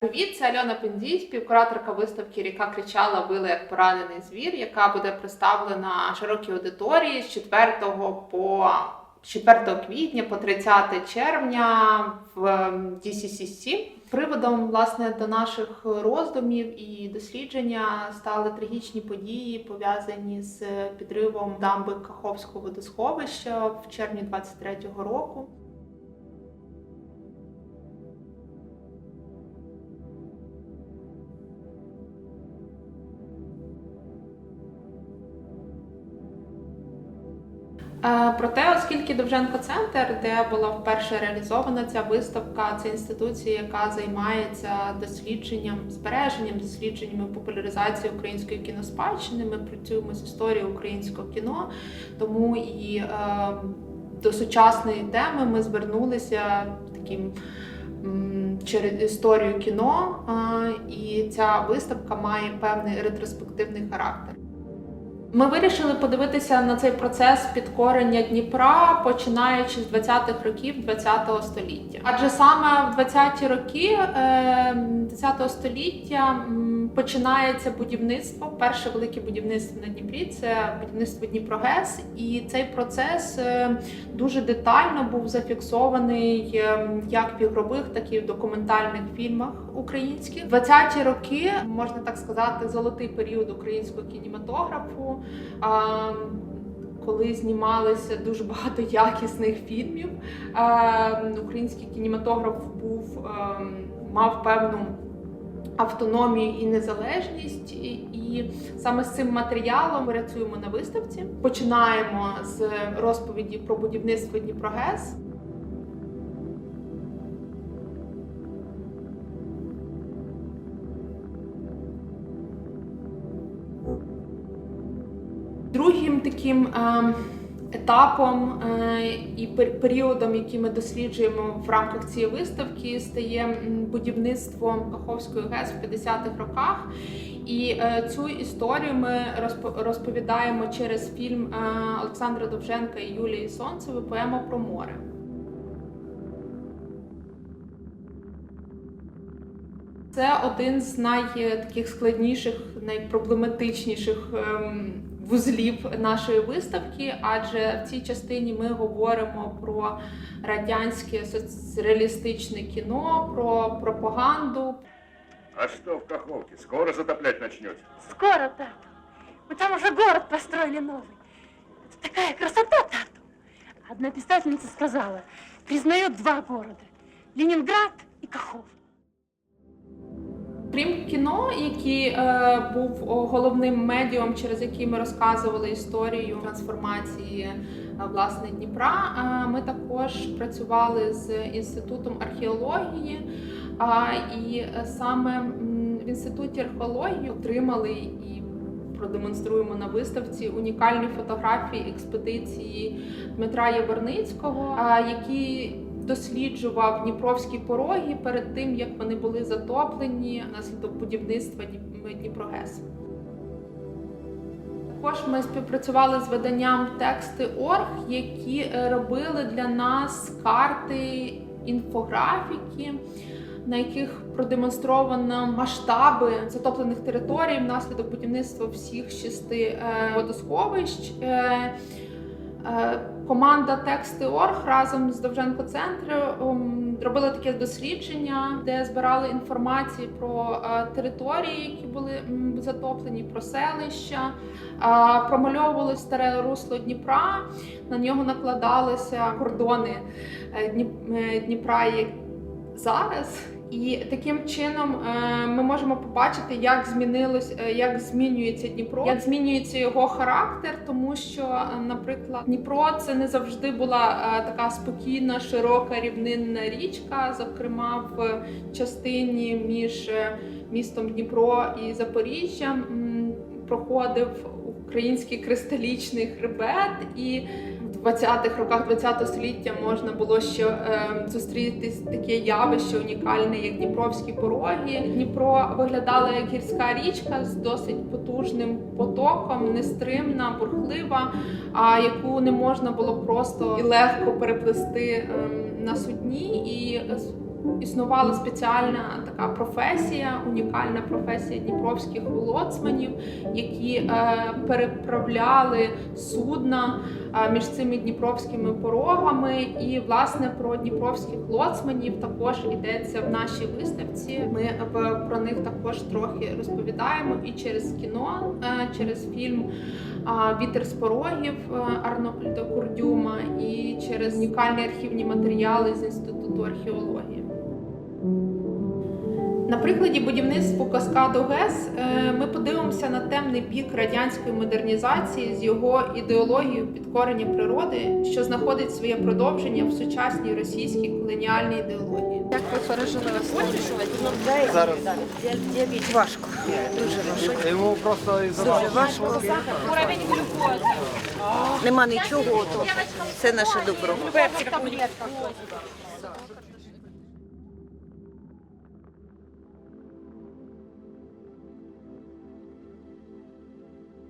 Привіт, це Альона Пендій, співкураторка виставки Ріка кричала била як поранений звір, яка буде представлена широкій аудиторії з 4 по з 4 квітня по 30 червня в DCCC. Приводом власне до наших роздумів і дослідження стали трагічні події, пов'язані з підривом дамби Каховського водосховища в червні 23-го року. Проте, оскільки Довженко Центр, де була вперше реалізована ця виставка, це інституція, яка займається дослідженням, збереженням, дослідженням і популяризацією української кіноспадщини. Ми працюємо з історією українського кіно, тому і е, до сучасної теми ми звернулися таким. Через історію кіно, е, і ця виставка має певний ретроспективний характер. Ми вирішили подивитися на цей процес підкорення Дніпра, починаючи з 20-х років ХХ століття. Адже саме в 20-ті роки е, ХХ століття м, починається будівництво. Перше велике будівництво на Дніпрі це будівництво Дніпрогес, і цей процес е, дуже детально був зафіксований е, як в ігрових, так і в документальних фільмах українських. 20-ті роки можна так сказати, золотий період українського кінематографу. Коли знімалися дуже багато якісних фільмів, а, український кінематограф був а, мав певну автономію і незалежність, і, саме з цим матеріалом ми працюємо на виставці. Починаємо з розповіді про будівництво Дніпрогес. Другим таким е, етапом е, і періодом, який ми досліджуємо в рамках цієї виставки, стає будівництво Каховської ГЕС в 50-х роках. І е, цю історію ми розпо- розповідаємо через фільм е, Олександра Довженка і Юлії Сонцевої поема про море. Це один з найтаких складніших, найпроблематичніших ем, вузлів нашої виставки, адже в цій частині ми говоримо про радянське соцреалістичне кіно, про пропаганду. А что в Каховке? Скоро затоплять начнете? Скоро, тату. Мы там уже город построили новый. Это такая красота, тату. Одна писательница сказала, признает два города. Ленинград и Кахов. Крім кіно, який е, був головним медіум, через який ми розказували історію трансформації е, власне Дніпра. е, ми також працювали з інститутом археології. А, і е, саме в інституті археології отримали і продемонструємо на виставці унікальні фотографії експедиції Дмитра Яворницького, а, який досліджував Дніпровські пороги перед тим, як вони були затоплені внаслідок будівництва Дніп- Дніпрогес. Також ми співпрацювали з виданням Тексти.орг, які е, робили для нас карти інфографіки, на яких продемонстровано масштаби затоплених територій внаслідок будівництва всіх шести е, водосховищ. Е, Команда Тексти.орг разом з Довженко Центром робила таке дослідження, де збирали інформацію про е, території, які були затоплені, про селища, Е, промальовували старе русло Дніпра, на нього накладалися кордони Дніпра як зараз. І таким чином е, ми можемо побачити, як змінилось, е, як змінюється Дніпро, як змінюється його характер, тому що, е, наприклад, Дніпро це не завжди була така спокійна, широка рівнинна річка. Зокрема, в частині між містом Дніпро і Запоріжжям проходив український кристалічний хребет і. В 20-х роках 20 століття можна було ще е, зустріти таке явище унікальне, як Дніпровські пороги. Дніпро виглядала як гірська річка з досить потужним потоком, нестримна, бурхлива, а яку не можна було просто і легко переплести е, на судні. І Існувала спеціальна така професія, унікальна професія дніпровських лоцманів, які е, переправляли судна е, між цими дніпровськими порогами. І власне про дніпровських лоцманів також йдеться в нашій виставці. Ми е, про них також трохи розповідаємо і через кіно, через фільм Вітер з порогів Арнольда Курдюма і через унікальні архівні матеріали з інституту археології. На прикладі будівництва каскаду ГЕС е, ми подивимося на темний бік радянської модернізації з його ідеологією підкорення природи, що знаходить своє продовження в сучасній російській колоніальній ідеології. Як ви пережили весну? Зараз Важко, дуже важко. йому просто Дуже важко. Нема нічого, то все наше добро.